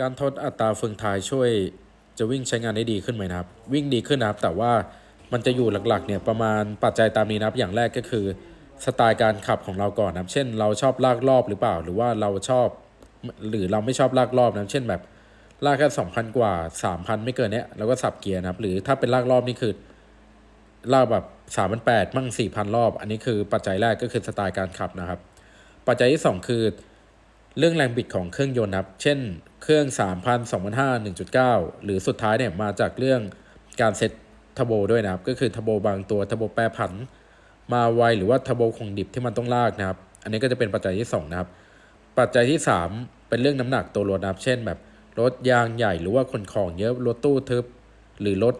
การทดอัตราเฟืองท้ายช่วยจะวิ่งใช้งานได้ดีขึ้นไหมนะครับ วิ่งดีขึ้นนะครับ แต่ว่ามันจะอยู่หลักๆเนี่ยประมาณปัจจัยตามนี้นะครับ อย่างแรกก็คือสไตล์การขับของเราก่อนนะครับ เช่น เราชอบลากรอบหรือเปล่า หรือว่าเราชอบ หรือเราไม่ชอบลากรอบนะครับเช่นแบบลากแค่สองพันกว่าสามพันไม่เกินเนี้ยแล้วก็สับเกียร์นะครับ หรือถ้าเป็นลากรอบนี่คือลากแบบสามพันแปดมั่งสี่พันรอบ อันนี้คือปัจจัยแรกก็คือสไตล์การขับนะครับ ปัจจัยที่สองคือ เรื่องแรงบิดของเครื่องยนต์นะครับ เช่น เครื่อง 3,000 2,500 1.9 หรือสุดท้ายเนี่ยมาจากเรื่องการเซ็ตเทอร์โบด้วยนะครับ ก็คือเทอร์โบบางตัวเทอร์โบแปรผัน มาไวหรือว่าเทอร์โบคงดิบที่มันต้องลากนะครับ อันนี้ก็จะเป็นปัจจัยที่ 2 นะครับ ปัจจัยที่ 3 เป็นเรื่องน้ำหนักตัวรถนะครับเช่นแบบรถยางใหญ่หรือว่าคนของเยอะรถตู้ทึบ หรือรถ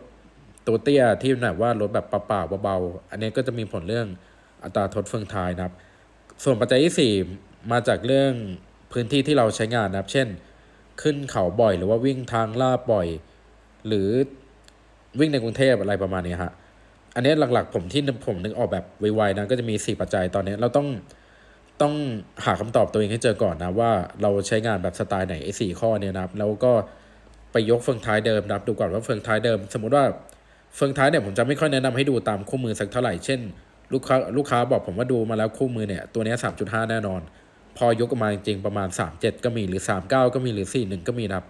ตัวเตี้ยที่แบบว่ารถแบบเปล่าๆเบาๆอันนี้ก็จะมีผลเรื่องอัตราทดเฟืองท้ายนะครับ ส่วนปัจจัยที่ 4 มาจากเรื่อง พื้นที่ที่เราใช้งานนะครับเช่น ขึ้นเขาบ่อยหรือว่าวิ่งทางลาบบ่อย หรือวิ่งในกรุงเทพอะไรประมาณนี้ฮะอันนี้หลักๆผมที่ผมนึกออกแบบไวๆนะก็จะมี 4 ปัจจัยตอนนี้เราต้องต้องหาคำตอบตัวเองให้เจอก่อนนะว่าเราใช้งานแบบสไตล์ไหนไอ้สข้อเนี่ยนะครับ แล้วก็ไปยกเฟืองท้ายเดิมนะครับดูก่อนว่าเฟืองท้ายเดิม สมมุติว่าเฟืองท้ายเนี่ยผมจะไม่ค่อยแนะนำให้ดูตามคู่มือสักเท่าไหร่ เช่น ลูกค้าลูกค้าบอกผมว่าดูมาแล้วคู่มือเนี่ยตัวเนี้ย3.5แน่นอน พอยกออกมาจริงๆประมาณ 37 ก็มีหรือ 39 ก็มีหรือ 41 ก็มีนะครับ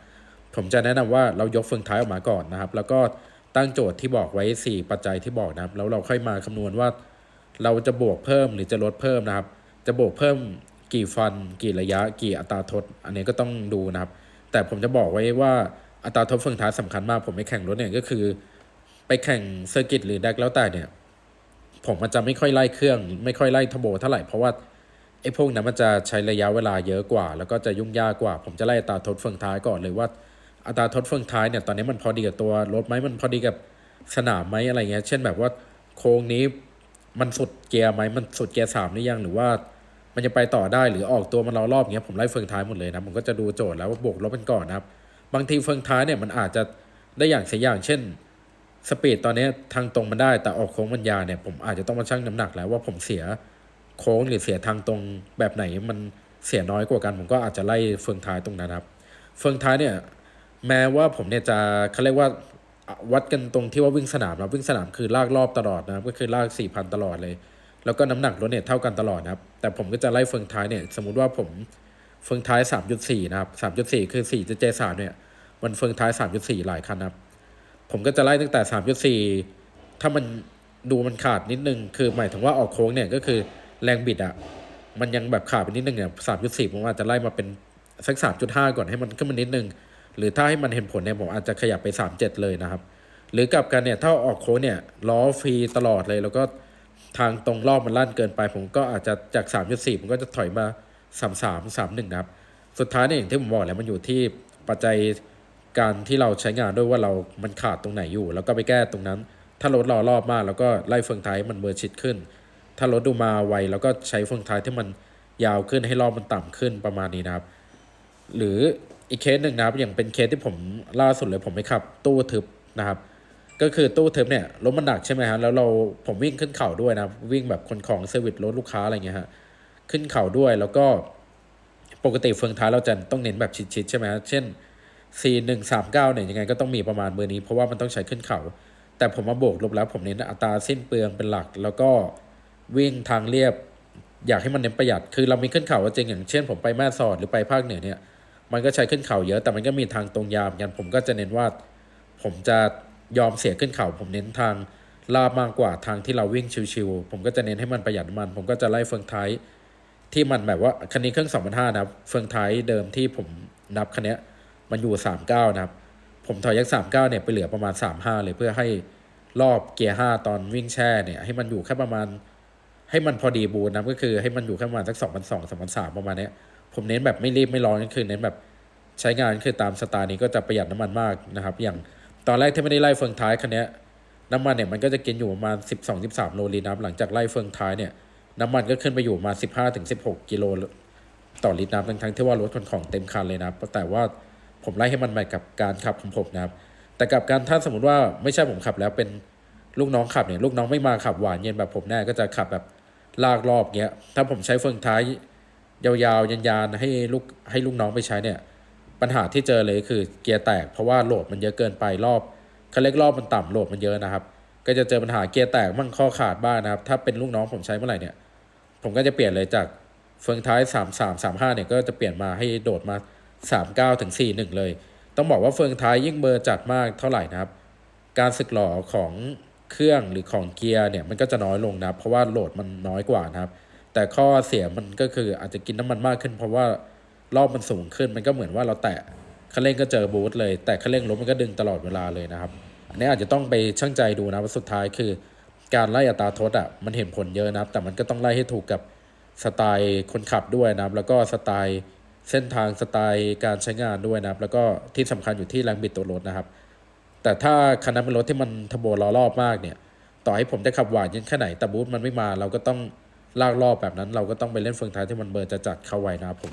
ผมจะแนะนำว่าเรายกเฟืองท้ายออกมาก่อนนะครับ แล้วก็ตั้งโจทย์ที่บอกไว้ 4 ปัจจัยที่บอกนะครับ แล้วเราค่อยมาคำนวณว่า เราจะบวกเพิ่มหรือจะลดเพิ่มนะครับ จะบวกเพิ่มกี่ฟัน กี่ระยะ กี่อัตราทด อันนี้ก็ต้องดูนะครับ แต่ผมจะบอกไว้ว่าอัตราทดเฟืองท้ายสำคัญมากผมไปแข่งรถเนี่ยก็คือ ไปแข่งเซอร์กิตหรือแดกแล้วแต่เนี่ยผมมันจะไม่ค่อยไล่เครื่อง ไม่ค่อยไล่ทโบเท่าไหร่เพราะว่า ไอ้พวกนั้นมันจะใช้ระยะเวลาเยอะกว่า แล้วก็จะยุ่งยากกว่า ผมจะไล่อัตราทดเฟืองท้ายก่อนเลยว่าอัตราทดเฟืองท้ายเนี่ยตอนนี้มันพอดีกับตัวรถไหมมันพอดีกับสนามไหมอะไรเงี้ย เช่นแบบว่าโค้งนี้มันสุดเกียร์ไหมมันสุดเกียร์สามหรือยังหรือว่า มันจะไปต่อได้หรือออกตัวมันรอรอบเงี้ยผมไล่เฟืองท้ายหมดเลยนะผมก็จะดูโจทย์แล้วว่าบวกลบกันก่อนนะครับ บางทีเฟืองท้ายเนี่ยมันอาจจะได้อย่างเสียอย่าง เช่นสปีดตอนนี้ทางตรงมันได้แต่ออกโค้งมันยาเนี่ยผมอาจจะต้องมาชั่งน้ำหนักแล้วว่าผมเสีย โค้งหรือเสียทางตรงแบบไหนมันเสียน้อยกว่ากัน ผมก็อาจจะไล่เฟืองท้ายตรงนั้นครับ เฟืองท้ายเนี่ยแม้ว่าผมเนี่ยจะเขาเรียกว่าวัดกันตรงที่ว่าวิ่งสนามนะวิ่งสนามคือลากรอบตลอดนะครับก็คือลากสี่พันตลอดเลย แล้วก็น้ำหนักรถเนี่ยเท่ากันตลอดนะครับ แต่ผมก็จะไล่เฟืองท้ายเนี่ยสมมุติว่าผมเฟืองท้ายสามจุดสี่นะครับสามจุดสี่คือสี่เจสามเนี่ย มันเฟืองท้ายสามจุดสี่หลายคันนะครับ ผมก็จะไล่ตั้งแต่สามจุดสี่ถ้ามันดูมันขาดนิดนึง คือหมายถึงว่าออกโค้งเนี่ยก็คือ แรงบิดอะมันยังแบบขาดไปนิดนึงเนี่ยสามจุดสี่ผมอาจจะไล่มาเป็นสักสามจุดห้าก่อนให้มันขึ้นมานิดนึง หรือถ้าให้มันเห็นผลเนี่ยผมอาจจะขยับไปสามเจ็ดเลยนะครับ หรือกลับกันเนี่ยถ้าออกโค้งเนี่ยล้อฟรีตลอดเลย แล้วก็ทางตรงรอบมันลั่นเกินไป ผมก็อาจจะจากสามจุดสี่ผมก็จะถอยมาสามสามสามหนึ่งนะครับ สุดท้ายเนี่ยอย่างที่ผมบอกแหล้วมันอยู่ที่ปัจจัยการที่เราใช้งานด้วยว่าเรามันขาดตรงไหนอยู่ แล้วก็ไปแก้ตรงนั้น ถ้ารถรอรอบมาก แล้วก็ไล่เฟืองไทยมันเบอร์ชิดขึ้น ถ้ารถดูมาไวแล้วก็ใช้เฟืองท้ายที่มันยาวขึ้นให้รอบมันต่ำขึ้นประมาณนี้นะครับ หรืออีกเคสหนึ่งนะครับ อย่างเป็นเคสที่ผมล่าสุดเลยผมไปขับ ตู้ทึบนะครับ ก็คือตู้ทึบเนี่ยรถมันหนักใช่ไหมฮะแล้วเราผมวิ่งขึ้นเขาด้วยนะวิ่งแบบคนของเซอร์วิสรถลูกค้าอะไรเงี้ยฮะขึ้นเขาด้วยแล้วก็ปกติเฟืองท้ายเราจะต้องเน้นแบบชิดๆใช่ไหมฮะเช่น C หนึ่งสามเก้าเนี่ยยังไงก็ต้องมีประมาณเบอร์นี้เพราะว่ามันต้องใช้ขึ้นเขา แต่ผมมาโบกลบแล้วผมเน้นอัตราสิ้นเปลืองเป็นหลักแล้วก็ วิ่งทางเรียบ อยากให้มันเน้นประหยัด คือเรามีขึ้นเขาจริงอย่างเช่น ผมไปแม่สอดหรือไปภาคเหนือเนี่ยมันก็ใช้ขึ้นเขาเยอะแต่มันก็มีทางตรงยามกันผมก็จะเน้นว่า ผมจะยอมเสียขึ้นเขา ผมเน้นทางลาบมากกว่าทางที่เราวิ่งชิวๆผมก็จะเน้นให้มันประหยัดน้ำมัน ผมก็จะไล่เฟืองท้ายที่มันแบบว่าคันนี้เครื่อง2,500นะครับเฟืองท้ายเดิมที่ผมนับคันนี้มันอยู่39นะครับ ผมถอยยัก39เก้าเนี่ยไปเหลือประมาณ35เลยเพื่อให้รอบเกียร์5ตอนวิ่งแช่เนี่ยให้มันอยู่แค่ประมาณ ให้มันพอดีบูนนะก็คือให้มันอยู่แค่ประมาณสัก2,200 2,300ประมาณนี้ผมเน้นแบบไม่รีบไม่ร้อนก็คือเน้นแบบใช้งานคือตามสไตล์นี้ก็จะประหยัดน้ำมันมากนะครับ อย่างตอนแรกที่ไม่ได้ไล่เฟืองท้ายคันนี้น้ำมันเนี่ยมันก็จะกินอยู่ประมาณ 12-13 โลลิตรนะครับหลังจากไล่เฟืองท้ายเนี่ยน้ำมันก็ขึ้นไปอยู่มา 15-16 กิโลต่อลิตรนะทั้งทั้งที่ว่ารถขนของเต็มคันเลยนะแต่ว่าผมไล่ให้มันไปกับการขับของผมนะครับ แต่กับการถ้าสมมติว่าไม่ใช่ผมขับแล้วเป็นลูกน้องขับเนี่ยลูกน้องไม่มาขับหวานเย็นแบบผมแน่ก็จะขับแบบ ลากรอบเงี้ย ถ้าผมใช้เฟืองท้ายยาวๆ ยันๆ ให้ลูกให้ลูกน้องไปใช้เนี่ย ปัญหาที่เจอเลยคือเกียร์แตก เพราะว่าโหลดมันเยอะเกินไปรอบเขาเรียกรอบมันต่ำโหลดมันเยอะนะครับ ก็จะเจอปัญหาเกียร์แตกมั่งข้อขาดบ้างนะครับ ถ้าเป็นลูกน้องผมใช้เมื่อไหร่เนี่ย ผมก็จะเปลี่ยนเลยจากเฟืองท้าย 3 3 3 5เนี่ยก็จะเปลี่ยนมาให้โดดมา 3 9ถึง4 1 เลย ต้องบอกว่าเฟืองท้ายยิ่งเบอร์จัดมากเท่าไหร่นะครับ การสึกหล่อของ เครื่องหรือของเกียร์เนี่ยมันก็จะน้อยลงนะครับเพราะว่าโหลดมันน้อยกว่านะครับ แต่ข้อเสียมันก็คืออาจจะกินน้ำมันมากขึ้น เพราะว่ารอบมันสูงขึ้นมันก็เหมือนว่าเราแตะคันเร่งก็เจอบูทเลยแต่คันเร่งรถมันก็ดึงตลอดเวลาเลยนะครับ อันนี้อาจจะต้องไปชั่งใจดูนะว่าสุดท้ายคือ การไล่อัตราทษอะมันเห็นผลเยอะนะครับ แต่มันก็ต้องไล่ให้ถูกกับสไตล์คนขับด้วยนะครับ แล้วก็สไตล์เส้นทางสไตล์การใช้งานด้วยนะครับ แล้วก็ที่สำคัญอยู่ที่แรงบิดตัวรถนะครับ แต่ถ้าคันนั้นเป็นรถที่มันทโบล้อรอบมากเนี่ย ต่อให้ผมจะขับหวานยังแค่ไหนแต่บูทมันไม่มา เราก็ต้องลากรอบแบบนั้น เราก็ต้องไปเล่นเฟืองท้ายที่มันเบอร์จะจัดเข้าไว้นะผม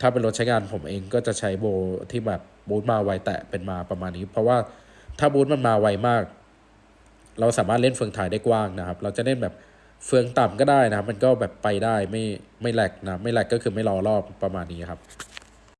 ถ้าเป็นรถใช้งานผมเองก็จะใช้โบที่แบบบูทมาไวแตะเป็นมาประมาณนี้ เพราะว่าถ้าบูทมันมาไวมาก เราสามารถเล่นเฟืองถ่ายได้กว้างนะครับ เราจะเล่นแบบเฟืองต่ำก็ได้นะครับ มันก็แบบไปได้ไม่ไม่แหลกนะไม่แหลกก็คือไม่รอรอบประมาณนี้ครับ